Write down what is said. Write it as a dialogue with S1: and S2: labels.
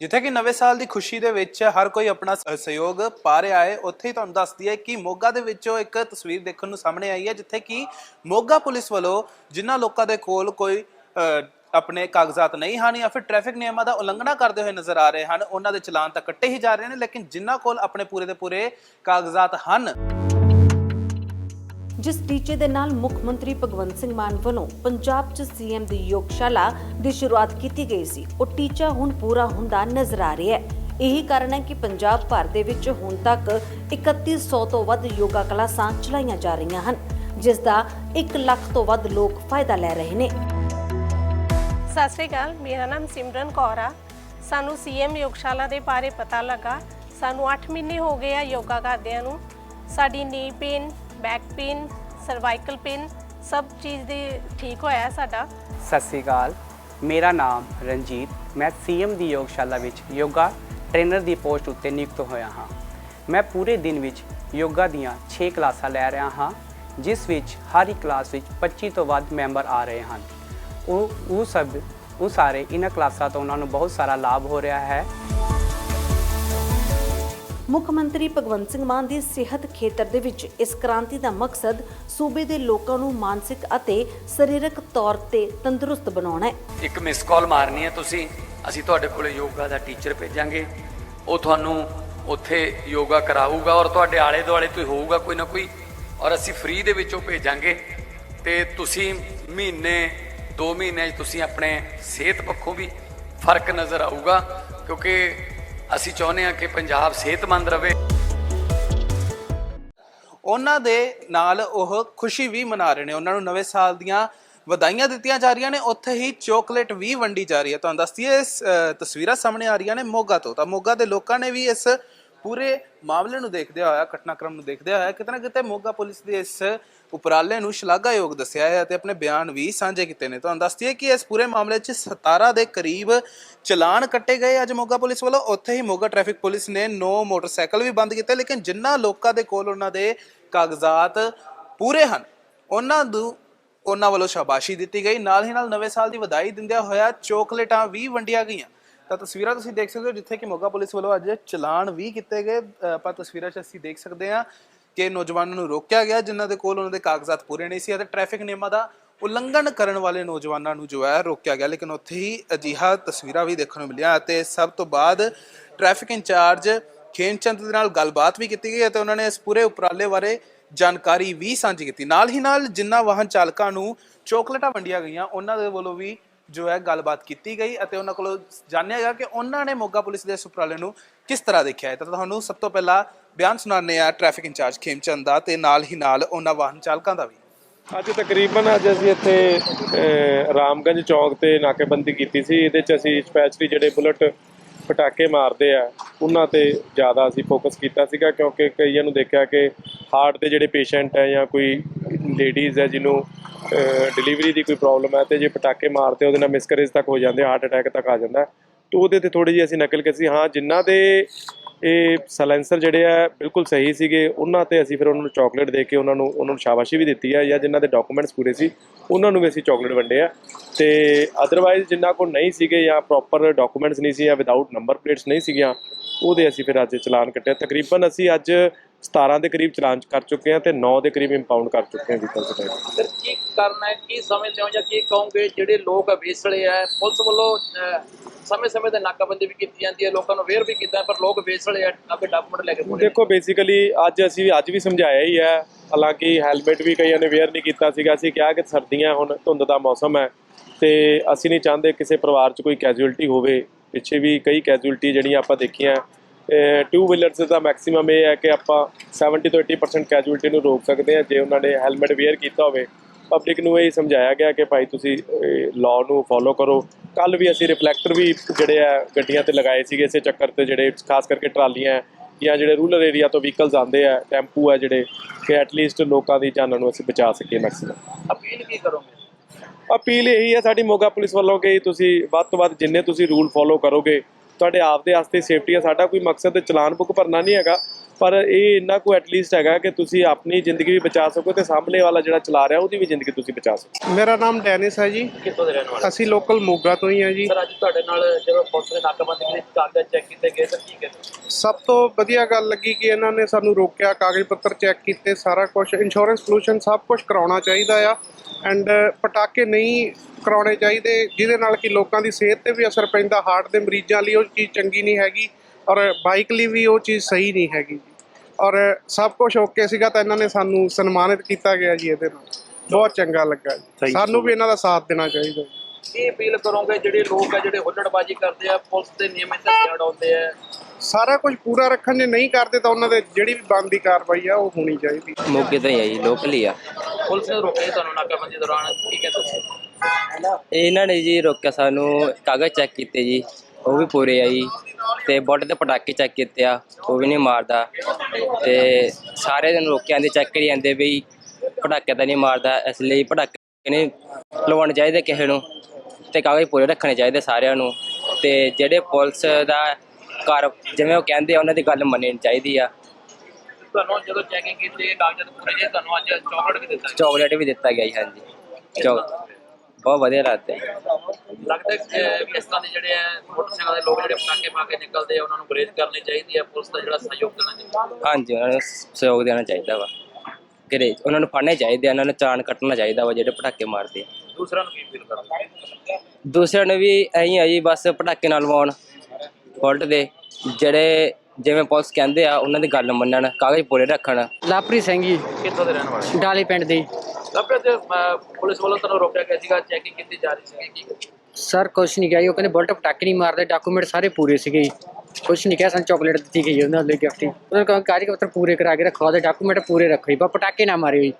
S1: ਜਿੱਥੇ ਕਿ ਨਵੇਂ ਸਾਲ ਦੀ ਖੁਸ਼ੀ ਦੇ ਵਿੱਚ ਹਰ ਕੋਈ ਆਪਣਾ ਸ- ਸਹਿਯੋਗ ਪਾ ਰਿਹਾ ਹੈ, ਉੱਥੇ ਹੀ ਤੁਹਾਨੂੰ ਦੱਸਦੀ ਹੈ ਕਿ ਮੋਗਾ ਦੇ ਵਿੱਚੋਂ ਇੱਕ ਤਸਵੀਰ ਦੇਖਣ ਨੂੰ ਸਾਹਮਣੇ ਆਈ ਹੈ, ਜਿੱਥੇ ਕਿ ਮੋਗਾ ਪੁਲਿਸ ਵੱਲੋਂ ਜਿਨ੍ਹਾਂ ਲੋਕਾਂ ਦੇ ਕੋਲ ਕੋਈ ਆਪਣੇ ਕਾਗਜ਼ਾਤ ਨਹੀਂ ਹਨ ਜਾਂ ਫਿਰ ਟ੍ਰੈਫਿਕ ਨਿਯਮਾਂ ਦਾ ਉਲੰਘਣਾ ਕਰਦੇ ਹੋਏ ਨਜ਼ਰ ਆ ਰਹੇ ਹਨ, ਉਹਨਾਂ ਦੇ ਚਲਾਨ ਤਾਂ ਕੱਟੇ ਹੀ ਜਾ ਰਹੇ ਨੇ, ਲੇਕਿਨ ਜਿਨ੍ਹਾਂ ਕੋਲ ਆਪਣੇ ਪੂਰੇ ਦੇ ਪੂਰੇ ਕਾਗਜ਼ਾਤ ਹਨ।
S2: ਜਿਸ ਟੀਚੇ ਦੇ ਨਾਲ ਮੁੱਖ ਮੰਤਰੀ ਭਗਵੰਤ ਸਿੰਘ ਮਾਨ ਵੱਲੋਂ ਪੰਜਾਬ 'ਚ ਸੀਐਮ ਦੀ ਯੋਗਸ਼ਾਲਾ ਦੀ ਸ਼ੁਰੂਆਤ ਕੀਤੀ ਗਈ ਸੀ। ਉਹ ਟੀਚਾ ਹੁਣ ਪੂਰਾ ਹੁੰਦਾ ਨਜ਼ਰ ਆ ਰਿਹਾ ਹੈ। ਇਹੀ ਕਾਰਨ ਹੈ ਕਿ ਪੰਜਾਬ ਭਰ ਦੇ ਵਿੱਚ ਹੁਣ ਤੱਕ 3100 ਤੋਂ ਵੱਧ ਯੋਗਾ ਕਲਾਸਾਂ ਚਲਾਈਆਂ ਜਾ ਰਹੀਆਂ ਹਨ, ਜਿਸ ਦਾ 1 ਲੱਖ ਤੋਂ ਵੱਧ ਲੋਕ ਫਾਇਦਾ ਲੈ ਰਹੇ ਨੇ।
S3: ਸਤਿ ਸ਼੍ਰੀ ਅਕਾਲ, ਮੇਰਾ ਨਾਮ ਸਿਮਰਨ ਕੌਰ ਆ। ਸਾਨੂੰ ਸੀਐਮ ਯੋਗਸ਼ਾਲਾ ਦੇ ਬਾਰੇ ਪਤਾ ਲੱਗਾ। ਸਾਨੂੰ 8 ਮਹੀਨੇ ਹੋ ਗਏ ਆ ਯੋਗਾ ਕਰਦਿਆਂ ਨੂੰ। ਸਾਡੀ knee pain back pain cervical pain ਸਭ ਚੀਜ਼ ਦੇ ਠੀਕ ਹੋਇਆ ਸਾਡਾ।
S4: ਸਤਿ ਸ੍ਰੀ ਅਕਾਲ, ਮੇਰਾ ਨਾਮ ਰਣਜੀਤ, ਮੈਂ ਸੀਐਮ ਦੀ ਯੋਗਸ਼ਾਲਾ ਵਿੱਚ ਯੋਗਾ ਟ੍ਰੇਨਰ ਦੀ ਪੋਸਟ ਉੱਤੇ ਨਿਯੁਕਤ ਹੋਇਆ ਹਾਂ। ਮੈਂ ਪੂਰੇ ਦਿਨ ਵਿੱਚ ਯੋਗਾ ਦੀਆਂ 6 ਕਲਾਸਾਂ ਲੈ ਰਿਹਾ ਹਾਂ, ਜਿਸ ਵਿੱਚ ਹਰ ਇੱਕ ਕਲਾਸ ਵਿੱਚ 25 ਤੋਂ ਵੱਧ ਮੈਂਬਰ ਆ ਰਹੇ ਹਨ। ਉਹ ਉਹ ਸਭ, ਉਹ ਸਾਰੇ ਇਹਨਾਂ ਕਲਾਸਾਂ ਤੋਂ ਉਹਨਾਂ ਨੂੰ ਬਹੁਤ ਸਾਰਾ ਲਾਭ ਹੋ ਰਿਹਾ ਹੈ।
S2: ਮੁੱਖ ਮੰਤਰੀ ਭਗਵੰਤ ਸਿੰਘ ਮਾਨ ਦੀ ਸਿਹਤ ਖੇਤਰ ਦੇ ਵਿੱਚ ਇਸ ਕ੍ਰਾਂਤੀ ਦਾ ਮਕਸਦ ਸੂਬੇ ਦੇ ਲੋਕਾਂ ਨੂੰ ਮਾਨਸਿਕ ਅਤੇ ਸਰੀਰਕ ਤੌਰ ਤੇ ਤੰਦਰੁਸਤ ਬਣਾਉਣਾ ਹੈ।
S5: ਇੱਕ ਮਿਸ ਕਾਲ ਮਾਰਨੀ ਹੈ ਤੁਸੀਂ। ਅਸੀਂ ਤੁਹਾਡੇ ਕੋਲੇ ਯੋਗਾ ਦਾ ਟੀਚਰ ਭੇਜਾਂਗੇ। ਉਹ ਤੁਹਾਨੂੰ ਉੱਥੇ ਯੋਗਾ ਕਰਾਊਗਾ ਔਰ ਤੁਹਾਡੇ ਆਲੇ ਦੁਆਲੇ ਤੋਂ ਹੋਊਗਾ ਕੋਈ ਨਾ ਕੋਈ। ਔਰ ਅਸੀਂ ਫ੍ਰੀ ਦੇ ਵਿੱਚ ਉਹ ਭੇਜਾਂਗੇ। ਤੇ ਤੁਸੀਂ ਮਹੀਨੇ 2 ਮਹੀਨੇ 'ਚ ਤੁਸੀਂ ਆਪਣੇ ਸਿਹਤ ਪੱਖੋਂ ਵੀ ਫ਼ਰਕ ਨਜ਼ਰ ਆਊਗਾ। ਕਿਉਂਕਿ ਅਸੀਂ ਚਾਹੁੰਦੇ ਹਾਂ ਕਿ ਪੰਜਾਬ ਸਿਹਤਮੰਦ ਰਵੇ।
S1: ਉਹਨਾਂ ਦੇ ਨਾਲ ਉਹ ਖੁਸ਼ੀ ਵੀ ਮਨਾ ਰਹੇ ਨੇ। ਉਹਨਾਂ ਨੂੰ ਨਵੇਂ ਸਾਲ ਦੀਆਂ ਵਧਾਈਆਂ ਦਿੱਤੀਆਂ ਜਾ ਰਹੀਆਂ ਨੇ। ਉੱਥੇ ਹੀ ਚੋਕਲੇਟ ਵੀ ਵੰਡੀ ਜਾ ਰਹੀ ਹੈ। ਤੁਹਾਨੂੰ ਦੱਸਦੀ ਹੈ ਇਸ ਤਸਵੀਰਾਂ ਸਾਹਮਣੇ ਆ ਰਹੀਆਂ ਨੇ ਮੋਗਾ ਤੋਂ। ਤਾਂ ਮੋਗਾ ਦੇ ਲੋਕਾਂ ਨੇ ਵੀ ਇਸ ਪੂਰੇ ਮਾਮਲੇ ਨੂੰ ਦੇਖਦੇ ਹੋਇਆ, ਘਟਨਾਕ੍ਰਮ ਨੂੰ ਦੇਖਦੇ ਹੋਇਆ ਕਿਤੇ ਨਾ ਕਿਤੇ ਮੋਗਾ ਪੁਲਿਸ ਦੇ ਇਸ ਉਪਰਾਲੇ ਨੂੰ ਸ਼ਲਾਘਾਯੋਗ ਦੱਸਿਆ ਹੈ ਅਤੇ ਆਪਣੇ ਬਿਆਨ ਵੀ ਸਾਂਝੇ ਕੀਤੇ ਨੇ। ਤੁਹਾਨੂੰ ਦੱਸਦੀ ਹੈ ਕਿ ਇਸ ਪੂਰੇ ਮਾਮਲੇ 'ਚ 17 ਦੇ ਕਰੀਬ ਚਲਾਨ ਕੱਟੇ ਗਏ ਅੱਜ ਮੋਗਾ ਪੁਲਿਸ ਵੱਲੋਂ। ਉੱਥੇ ਹੀ ਮੋਗਾ ਟ੍ਰੈਫਿਕ ਪੁਲਿਸ ਨੇ 9 ਮੋਟਰਸਾਈਕਲ ਵੀ ਬੰਦ ਕੀਤੇ, ਲੇਕਿਨ ਜਿਨ੍ਹਾਂ ਲੋਕਾਂ ਦੇ ਕੋਲ ਉਹਨਾਂ ਦੇ ਕਾਗਜ਼ਾਤ ਪੂਰੇ ਹਨ, ਉਹਨਾਂ ਨੂੰ, ਉਹਨਾਂ ਵੱਲੋਂ ਸ਼ਾਬਾਸ਼ੀ ਦਿੱਤੀ ਗਈ। ਨਾਲ ਹੀ ਨਾਲ ਨਵੇਂ ਸਾਲ ਦੀ ਵਧਾਈ ਦਿੰਦਿਆਂ ਹੋਇਆ ਚੋਕਲੇਟਾਂ ਵੀ ਵੰਡੀਆਂ ਗਈਆਂ। ਤਾਂ ਤਸਵੀਰਾਂ ਤੁਸੀਂ ਦੇਖ ਸਕਦੇ ਹੋ ਜਿੱਥੇ ਕਿ ਮੋਗਾ ਪੁਲਿਸ ਵੱਲੋਂ ਅੱਜ ਚਲਾਨ ਵੀ ਕੀਤੇ ਗਏ। ਆਪਾਂ ਤਸਵੀਰਾਂ 'ਚ ਅਸੀਂ ਦੇਖ ਸਕਦੇ ਹਾਂ ਕਿ ਨੌਜਵਾਨਾਂ ਨੂੰ ਰੋਕਿਆ ਗਿਆ, ਜਿਨ੍ਹਾਂ ਦੇ ਕੋਲ ਉਹਨਾਂ ਦੇ ਕਾਗਜ਼ਾਤ ਪੂਰੇ ਨਹੀਂ ਸੀ ਅਤੇ ਟ੍ਰੈਫਿਕ ਨਿਯਮਾਂ ਦਾ ਉਲੰਘਣ ਕਰਨ ਵਾਲੇ ਨੌਜਵਾਨਾਂ ਨੂੰ ਜੋ ਹੈ ਰੋਕਿਆ ਗਿਆ। ਲੇਕਿਨ ਉੱਥੇ ਹੀ ਅਜਿਹਾ ਤਸਵੀਰਾਂ ਵੀ ਦੇਖਣ ਨੂੰ ਮਿਲੀਆਂ ਅਤੇ ਸਭ ਤੋਂ ਬਾਅਦ ਟ੍ਰੈਫਿਕ ਇੰਚਾਰਜ ਖੇਮਚੰਦ ਦੇ ਨਾਲ ਗੱਲਬਾਤ ਵੀ ਕੀਤੀ ਗਈ ਅਤੇ ਉਹਨਾਂ ਨੇ ਇਸ ਪੂਰੇ ਉਪਰਾਲੇ ਬਾਰੇ ਜਾਣਕਾਰੀ ਵੀ ਸਾਂਝੀ ਕੀਤੀ। ਨਾਲ ਹੀ ਨਾਲ ਜਿਨ੍ਹਾਂ ਵਾਹਨ ਚਾਲਕਾਂ ਨੂੰ ਚੋਕਲੇਟਾਂ ਵੰਡੀਆਂ ਗਈਆਂ, ਉਹਨਾਂ ਦੇ ਵੱਲੋਂ ਵੀ ਜੋ ਹੈ ਗੱਲਬਾਤ ਕੀਤੀ ਗਈ ਅਤੇ ਉਹਨਾਂ ਕੋਲੋਂ ਜਾਣਿਆ ਗਿਆ ਕਿ ਉਹਨਾਂ ਨੇ ਮੋਗਾ ਪੁਲਿਸ ਦੇ ਇਸ ਉਪਰਾਲੇ ਨੂੰ ਕਿਸ ਤਰ੍ਹਾਂ ਦੇਖਿਆ ਹੈ। ਤਾਂ ਤੁਹਾਨੂੰ ਸਭ ਤੋਂ ਪਹਿਲਾਂ ਬਿਆਨ ਸੁਣਾਉਂਦੇ ਆ ਟ੍ਰੈਫਿਕ ਇੰਚਾਰਜ ਖੇਮਚੰਦ ਦਾ ਤੇ ਨਾਲ ਹੀ ਨਾਲ ਉਹਨਾਂ ਵਾਹਨ ਚਾਲਕਾਂ ਦਾ ਵੀ।
S6: ਅੱਜ ਤਕਰੀਬਨ ਅੱਜ ਅਸੀਂ ਇੱਥੇ ਰਾਮਗੰਜ ਚੌਂਕ ਤੇ ਨਾਕੇਬੰਦੀ ਕੀਤੀ ਸੀ। ਇਹਦੇ ਚ ਅਸੀਂ ਸਪੈਸ਼ਲੀ ਜਿਹੜੇ ਬੁਲਟ ਪਟਾਕੇ ਮਾਰਦੇ ਆ, ਉਹਨਾਂ ਤੇ ਜ਼ਿਆਦਾ ਅਸੀਂ ਫੋਕਸ ਕੀਤਾ ਸੀਗਾ ਕਿਉਂਕਿ ਕਈਆਂ ਨੂੰ ਦੇਖਿਆ ਕਿ ਹਾਰਟ ਦੇ ਜਿਹੜੇ ਪੇਸ਼ੈਂਟ ਹੈ ਜਾਂ ਕੋਈ ਲੇਡੀਜ਼ ਹੈ ਜਿਹਨੂੰ ਡਿਲੀਵਰੀ ਦੀ ਕੋਈ ਪ੍ਰੋਬਲਮ ਹੈ ਤੇ ਜੇ ਪਟਾਕੇ ਮਾਰਦੇ ਉਹਦੇ ਨਾਲ ਮਿਸਕਰੇਜ ਤੱਕ ਹੋ ਜਾਂਦੇ ਹਾਰਟ ਅਟੈਕ ਤੱਕ ਆ ਜਾਂਦਾ ਹੈ। ਉਹਦੇ ਤੇ ਥੋੜੀ ਜਿਹੀ ਅਸੀਂ ਨਕਲ ਕੀਤੀ ਹਾਂ ਜਿਨ੍ਹਾਂ ਦੇ ਇਹ ਸਲੈਂਸਰ ਜਿਹੜੇ ਆ, ਬਿਲਕੁਲ ਸਹੀ ਸੀਗੇ, ਉਹਨਾਂ ਤੇ ਅਸੀਂ ਫਿਰ ਉਹਨਾਂ ਨੂੰ ਚਾਕਲੇਟ ਦੇ ਕੇ ਉਹਨਾਂ ਨੂੰ ਉਹਨਾਂ ਨੂੰ ਸ਼ਾਬਾਸ਼ੀ ਵੀ ਦਿੱਤੀ ਆ, ਜਾਂ ਜਿਨ੍ਹਾਂ ਦੇ ਡਾਕੂਮੈਂਟਸ ਪੂਰੇ ਸੀ, ਉਹਨਾਂ ਨੂੰ ਵੀ ਅਸੀਂ ਚਾਕਲੇਟ ਵੰਡੇ ਆ ਤੇ ਅਦਰਵਾਈਜ਼ ਜਿਨ੍ਹਾਂ ਕੋਲ ਨਹੀਂ ਸੀਗੇ ਜਾਂ ਪ੍ਰੋਪਰ ਡਾਕੂਮੈਂਟਸ ਨਹੀਂ ਸੀ ਜਾਂ ਵਿਦਆਊਟ ਨੰਬਰ ਪਲੇਟਸ ਨਹੀਂ ਸੀਗੀਆਂ, ਉਹਦੇ ਅਸੀਂ ਫਿਰ ਅੱਜ ਚਲਾਨ ਕੱਟਿਆ ਤਕਰੀਬਨ ਅਸੀਂ ਅੱਜ 17 ਦੇ ਕਰੀਬ ਚਲਾਨ ਕਰ ਚੁੱਕੇ ਹਾਂ ਤੇ 9 ਦੇ ਕਰੀਬ ਇੰਪਾਊਂਡ ਕਰ ਚੁੱਕੇ ਹਾਂ ਵਹੀਕਲਸ ਤੇ
S7: ਫਿਰ ਕੀ ਕਰਨਾ ਹੈ? ਕੀ ਸਮਝਦੇ ਹੋ ਜਾਂ ਕੀ ਕਹੋਗੇ? ਜਿਹੜੇ ਲੋਕ ਵੇਚਲੇ ਆ ਪੁਲਿਸ ਵੱਲੋਂ ਸਮੇਂ-ਸਮੇਂ ਤੇ ਨਾਕਾਬੰਦੀ ਵੀ ਕੀਤੀ ਜਾਂਦੀ ਹੈ ਲੋਕਾਂ ਨੂੰ ਅਵੇਅਰ ਵੀ ਕੀਤਾ ਪਰ ਲੋਕ ਵੇਚਲੇ ਆ ਆਪੇ ਡਾਕੂਮੈਂਟ ਲੈ ਕੇ ਕੋਲੇ
S6: ਦੇਖੋ ਬੇਸਿਕਲੀ ਅੱਜ ਅਸੀਂ ਅੱਜ ਵੀ ਸਮਝਾਇਆ ਹੀ ਹੈ। ਹਾਲਾਂਕਿ ਹੈਲਮਟ ਵੀ ਕਈਆਂ ਨੇ ਵੇਅਰ ਨਹੀਂ ਕੀਤਾ ਸੀਗਾ। ਅਸੀਂ ਕਿਹਾ ਕਿ ਸਰਦੀਆਂ ਹੁਣ ਧੁੰਦ ਦਾ ਮੌਸਮ ਹੈ ਤੇ ਅਸੀਂ ਨਹੀਂ ਚਾਹੁੰਦੇ ਕਿਸੇ ਪਰਿਵਾਰ 'ਚ ਕੋਈ ਕੈਜੂਅਲਟੀ ਹੋਵੇ। ਪਿੱਛੇ ਵੀ ਕਈ ਕੈਜੂਅਲਟੀ ਜਿਹੜੀਆਂ ਆਪਾਂ ਦੇਖੀਆਂ। ਟੂ ਵੀਲਰਸ ਦਾ ਮੈਕਸਿਮਮ ਇਹ ਹੈ ਕਿ ਆਪਾਂ 70 ਤੋਂ 80% ਕੈਜੂਅਲਟੀ ਨੂੰ ਰੋਕ ਸਕਦੇ ਹਾਂ ਜੇ ਉਹਨਾਂ ਨੇ ਹੈਲਮਟ ਵੇਅਰ ਕੀਤਾ ਹੋਵੇ। ਪਬਲਿਕ ਨੂੰ ਇਹ ਸਮਝਾਇਆ ਗਿਆ ਕਿ ਭਾਈ ਤੁਸੀਂ ਲਾਅ ਨੂੰ ਫੋਲੋ ਕਰੋ। ਕੱਲ ਵੀ ਅਸੀਂ ਰਿਫਲੈਕਟਰ ਵੀ ਜਿਹੜੇ ਆ ਗੱਡੀਆਂ ਤੇ ਲਗਾਏ ਸੀਗੇ ਇਸੇ ਚੱਕਰ ਤੇ ਜਿਹੜੇ ਖਾਸ ਕਰਕੇ ਟਰਾਲੀਆਂ ਜਾਂ ਜਿਹੜੇ ਰੂਰਲ ਏਰੀਆ ਤੋਂ ਵਹੀਕਲਸ ਆਉਂਦੇ ਆ ਟੈਂਪੂ ਆ ਜਿਹੜੇ ਕਿ ਐਟਲੀਸਟ ਲੋਕਾਂ ਦੀ ਜਾਨਾਂ ਨੂੰ ਅਸੀਂ ਬਚਾ ਸਕੀਏ ਮੈਕਸਿਮਮ
S7: ਅਪੀਲ ਕੀ ਕਰੋਗੇ?
S6: ਅਪੀਲ ਇਹੀ ਹੈ ਸਾਡੀ ਮੋਗਾ ਪੁਲਿਸ ਵੱਲੋਂ ਕਿ ਤੁਸੀਂ ਵੱਧ ਤੋਂ ਵੱਧ ਜਿੰਨੇ ਤੁਸੀਂ ਰੂਲ ਫੋਲੋ ਕਰੋਗੇ ਤੁਹਾਡੇ ਆਪ ਦੇ ਵਾਸਤੇ ਸੇਫਟੀ ਆ। ਸਾਡਾ ਕੋਈ ਮਕਸਦ ਚਲਾਨ ਬੁੱਕ ਭਰਨਾ ਨਹੀਂ ਹੈਗਾ। ਪਰ ਇਹ ਇੰਨਾ ਕੁ ਐਟਲੀਸਟ ਹੈਗਾ ਕਿ ਤੁਸੀਂ ਆਪਣੀ ਜ਼ਿੰਦਗੀ ਵੀ ਬਚਾ ਸਕੋ ਤੇ ਸਾਹਮਣੇ ਵਾਲਾ ਜਿਹੜਾ ਚਲਾ ਰਿਹਾ ਉਹਦੀ ਵੀ ਜ਼ਿੰਦਗੀ ਤੁਸੀਂ ਬਚਾ ਸਕੋ।
S8: ਮੇਰਾ ਨਾਮ ਡੈਨਿਸ ਹੈ ਜੀ।
S7: ਕਿੱਥੋਂ ਦੇ ਰਹਿਣ ਵਾਲੇ?
S8: ਅਸੀਂ ਲੋਕਲ ਮੋਗਾ ਤੋਂ ਹੀ ਹਾਂ ਜੀ।
S7: ਸਰ ਅੱਜ ਤੁਹਾਡੇ ਨਾਲ ਜਦੋਂ ਪੁਲਿਸ ਨੇ ਨਾਕਾਬੰਦੀ ਕੀਤੀ ਕਾਗਜ਼ ਚੈੱਕ ਕੀਤੇ ਗਏ ਤਾਂ ਕੀ ਕਹਿੰਦੇ
S8: ਸਭ ਤੋਂ ਵਧੀਆ ਗੱਲ ਲੱਗੀ ਕਿ ਇਹਨਾਂ ਨੇ ਸਾਨੂੰ ਰੋਕਿਆ ਕਾਗਜ਼ ਪੱਤਰ ਚੈੱਕ ਕੀਤੇ ਸਾਰਾ ਕੁਝ ਇੰਸ਼ੋਰੈਂਸ ਪੋਲੂਸ਼ਨ ਸਭ ਕੁਝ ਕਰਾਉਣਾ ਚਾਹੀਦਾ ਆ। ਐਂਡ ਪਟਾਕੇ ਨਹੀਂ ਕਰਾਉਣੇ ਚਾਹੀਦੇ ਜਿਹਦੇ ਨਾਲ ਕਿ ਲੋਕਾਂ ਦੀ ਸਿਹਤ ਤੇ ਵੀ ਅਸਰ ਪੈਂਦਾ ਹਾਰਟ ਦੇ ਮਰੀਜ਼ਾਂ ਲਈ ਉਹ ਚੀਜ਼ ਚੰਗੀ ਨਹੀਂ ਹੈਗੀ। ਔਰ ਬਾਈਕ ਲਈ ਵੀ ਉਹ ਚੀਜ਼ ਸਹੀ ਨਹੀਂ ਹੈਗੀ ਜੀ। ਔਰ ਸਭ ਕੁਝ ਓਕੇ ਸੀਗਾ ਤਾਂ ਇਹਨਾਂ ਨੇ ਸਾਨੂੰ ਸਨਮਾਨਿਤ ਕੀਤਾ ਗਿਆ ਜੀ ਇਹਦੇ ਨਾਲ। ਬਹੁਤ ਚੰਗਾ ਲੱਗਾ ਜੀ। ਸਾਨੂੰ ਵੀ ਇਹਨਾਂ ਦਾ ਸਾਥ ਦੇਣਾ ਚਾਹੀਦਾ ਜੀ।
S7: ਕੀ ਅਪੀਲ ਕਰੋਗੇ? ਜਿਹੜੇ ਲੋਕ ਆ ਜਿਹੜੇ ਹੁੱਲੜਬਾਜ਼ੀ ਕਰਦੇ ਆ ਪੁਲਿਸ ਦੇ ਨਿਯਮਿਤ ਧੱਕੇ ਉਡਾਉਂਦੇ ਆ।
S8: ਸਾਰਾ ਕੁਝ ਪੂਰਾ ਰੱਖਣ ਜੇ ਨਹੀਂ ਕਰਦੇ ਤਾਂ ਉਹਨਾਂ ਦੇ ਜਿਹੜੀ ਵੀ ਬਣਦੀ ਕਾਰਵਾਈ ਆ ਉਹ ਹੋਣੀ ਚਾਹੀਦੀ।
S9: ਮੋਗੇ ਤੋਂ ਹੀ ਆ ਜੀ ਲੋਕਲ ਹੀ ਆ।
S7: ਪੁਲਿਸ ਨੇ ਰੋਕਿਆ ਤੁਹਾਨੂੰ ਨਾਕਾਬੰਦੀ ਦੌਰਾਨ? ਕੀ ਕਹਿੰਦੇ ਸੀ
S9: ਇਹਨਾਂ ਨੇ ਜੀ ਰੋਕਿਆ ਸਾਨੂੰ ਕਾਗਜ਼ ਚੈੱਕ ਕੀਤੇ ਜੀ। ਉਹ ਵੀ ਪੂਰੇ ਆ ਜੀ। ਤੇ ਬੋਟ ਤੇ ਪਟਾਕੇ ਚੈੱਕ ਕੀਤੇ ਆ ਉਹ ਵੀ ਨਹੀਂ ਮਾਰਦਾ। ਤੇ ਸਾਰੇ ਦਿਨ ਰੋਕਿਆਂ ਦੇ ਚੈੱਕ ਕਰੀ ਜਾਂਦੇ ਵੀ ਪਟਾਕੇ ਤਾਂ ਨਹੀਂ ਮਾਰਦਾ ਇਸ ਲਈ ਪਟਾਕੇ ਨਹੀਂ ਲਵਾਉਣੇ ਚਾਹੀਦੇ ਕਿਸੇ ਨੂੰ ਤੇ ਕਾਗਜ਼ ਪੂਰੇ ਰੱਖਣੇ ਚਾਹੀਦੇ ਸਾਰਿਆਂ ਨੂੰ। ਤੇ ਜਿਹੜੇ ਪੁਲਿਸ ਦਾ ਕਰ ਜਿਵੇਂ ਉਹ ਕਹਿੰਦੇ ਉਹਨਾਂ ਦੀ ਗੱਲ ਮੰਨਣੀ ਚਾਹੀਦੀ ਆ।
S7: ਤੁਹਾਨੂੰ ਜਦੋਂ ਚੈਕਿੰਗ ਕੀਤੀ ਕਾਗਜ਼ਾਤ ਪੂਰੇ ਜੇ ਤੁਹਾਨੂੰ ਅੱਜ ਚਾਕਲੇਟ ਵੀ ਦਿੱਤਾ ਗਿਆ।
S9: ਚਾਕਲੇਟ ਵੀ ਦਿੱਤਾ ਗਿਆ ਜੀ ਹਾਂਜੀ। ਚੌਕ ਬਹੁਤ ਵਧੀਆ ਲੱਗਦਾ ਜੀ
S7: ਲੱਗਦਾ ਹੈ ਕਿ ਇਸ ਤਰ੍ਹਾਂ ਦੇ ਜਿਹੜੇ ਆ ਮੋਟਰਸਾਈਕਲ ਦੇ ਲੋਕ ਜਿਹੜੇ ਪਟਾਕੇ ਪਾ ਕੇ ਨਿਕਲਦੇ ਆ ਉਹਨਾਂ ਨੂੰ ਗਰੇਜ਼ ਕਰਨੀ ਚਾਹੀਦੀ ਹੈ ਪੁਲਿਸ ਦਾ ਜਿਹੜਾ ਸਹਿਯੋਗ ਦੇਣਾ ਚਾਹੀਦਾ।
S9: ਹਾਂਜੀ ਉਹਨਾਂ ਨੂੰ ਸਹਿਯੋਗ ਦੇਣਾ ਚਾਹੀਦਾ ਵਾ। ਕਿਰੇ ਉਹਨਾਂ ਨੂੰ ਫੜਨੇ ਚਾਹੀਦੇ ਆ ਉਹਨਾਂ ਨੂੰ ਚਾਣ ਕੱਟਣਾ ਚਾਹੀਦਾ ਵਾ ਜਿਹੜੇ ਪਟਾਕੇ ਮਾਰਦੇ ਆ।
S7: ਦੂਸਰਿਆਂ ਨੂੰ ਕੀ ਅਪੀਲ ਕਰਦੇ
S9: ਦੂਸਰਿਆਂ ਨੂੰ ਵੀ ਐਂ ਆ ਜੀ ਬਸ ਪਟਾਕੇ ਨਾਲ ਲਵਾਉਣ ਫੋਲਟ ਦੇ। ਜਿਹੜੇ ਜਿਵੇਂ ਪੁਲਿਸ ਕਹਿੰਦੇ ਆ ਉਹਨਾਂ ਦੀ ਗੱਲ ਮੰਨਣ ਕਾਗਜ਼ ਪੂਰੇ ਰੱਖਣ।
S10: ਲਾਪਰੀ ਸਿੰਘ ਜੀ।
S7: ਕਿੱਥੋਂ ਦੇ ਰਹਿਣ ਵਾਲੇ?
S10: ਡਾਲੇ ਪਿੰਡ ਦੇ।
S7: ਲੱਭੇ ਤੇ ਅਹ, ਪੁਲਿਸ ਵੱਲੋਂ ਤੁਹਾਨੂੰ ਰੋਕਿਆ ਗਿਆ ਸੀਗਾ ਚੈਕਿੰਗ ਕੀਤੀ ਜਾ ਰਹੀ ਸੀਗੀ ਕੀ?
S10: ਸਰ ਕੁਛ ਨਹੀਂ ਕਿਹਾ ਜੀ ਉਹ ਕਹਿੰਦੇ ਬੁਲਟ ਪਟਾਕੇ ਨਹੀਂ ਮਾਰਦੇ ਡਾਕੂਮੈਂਟ ਸਾਰੇ ਪੂਰੇ ਸੀਗੇ ਜੀ। ਕੁਛ ਨਹੀਂ ਕਿਹਾ ਸਾਨੂੰ ਚਾਕਲੇਟ ਦਿੱਤੀ ਗਈ ਉਹਨਾਂ ਦੇ ਗਿਫਟ ਹੀ। ਉਹਨਾਂ ਨੂੰ ਕਾਗਜ਼ ਪੱਤਰ ਪੂਰੇ ਕਰਾ ਕੇ ਰੱਖੋ ਉਹਦੇ ਡਾਕੂਮੈਂਟ ਪੂਰੇ ਰੱਖੋ ਜੀ ਬਸ ਪਟਾਕੇ ਨਾ ਮਾਰਿਓ ਜੀ।